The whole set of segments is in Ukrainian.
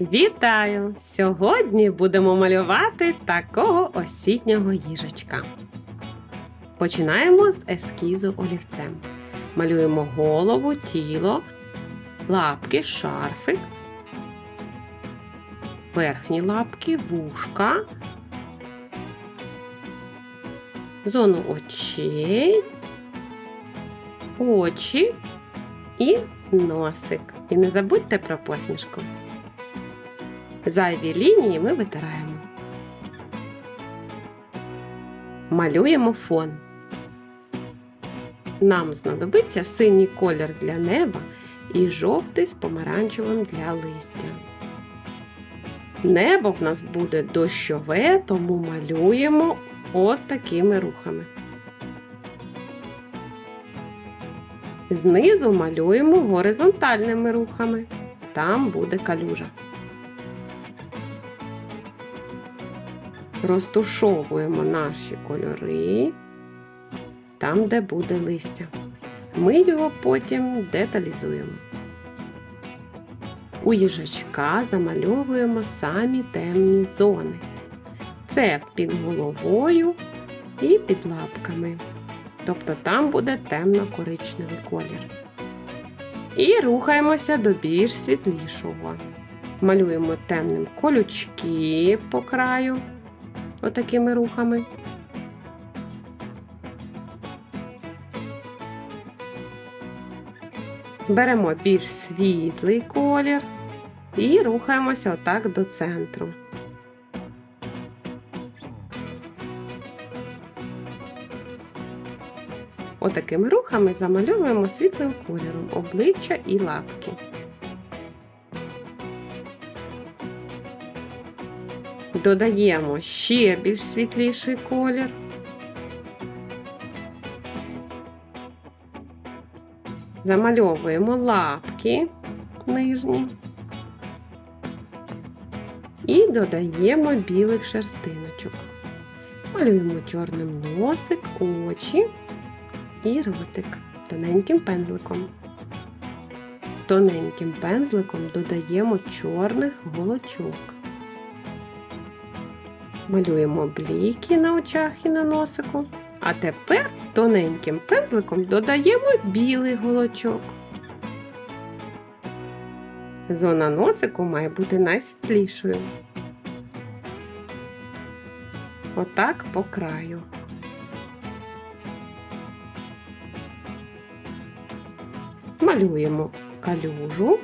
Вітаю! Сьогодні будемо малювати такого осіннього їжачка. Починаємо з ескізу олівцем. Малюємо голову, тіло, лапки, шарфик, верхні лапки, вушка, зону очей, очі і носик. І не забудьте про посмішку. Зайві лінії ми витираємо. Малюємо фон. Нам знадобиться синій колір для неба і жовтий з помаранчевим для листя. Небо в нас буде дощове, тому малюємо от такими рухами. Знизу малюємо горизонтальними рухами. Там буде калюжа. Розтушовуємо наші кольори там, де буде листя. Ми його потім деталізуємо. У їжачка замальовуємо самі темні зони. Це під головою і під лапками. Тобто там буде темно-коричневий колір. І рухаємося до більш світлішого. Малюємо темним колючки по краю отакими рухами. Беремо більш світлий колір і рухаємося отак до центру. Отакими рухами замальовуємо світлим кольором обличчя і лапки. Додаємо ще більш світліший колір. Замальовуємо лапки нижні і додаємо білих шерстиночок. Малюємо чорним носик, очі і ротик тоненьким пензликом. Тоненьким пензликом додаємо чорних голочок. Малюємо бліки на очах і на носику. А тепер тоненьким пензликом додаємо білий голочок. Зона носику має бути найсвітлішою. Отак по краю. Малюємо калюжу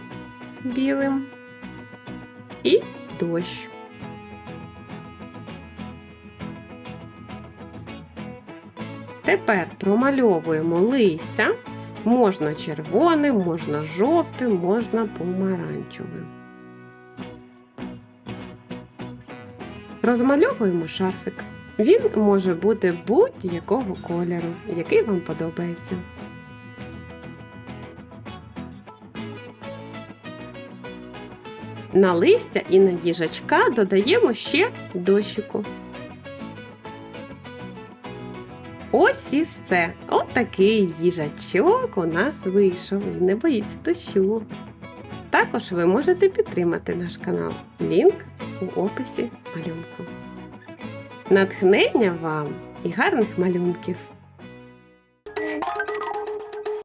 білим і дощ. Тепер промальовуємо листя. Можна червоним, можна жовтим, можна помаранчевим. Розмальовуємо шарфик. Він може бути будь-якого кольору, який вам подобається. На листя і на їжачка додаємо ще дощику. Ось і все. От такий їжачок у нас вийшов. Не боїться дощу. Також ви можете підтримати наш канал. Лінк у описі малюнку. Натхнення вам і гарних малюнків!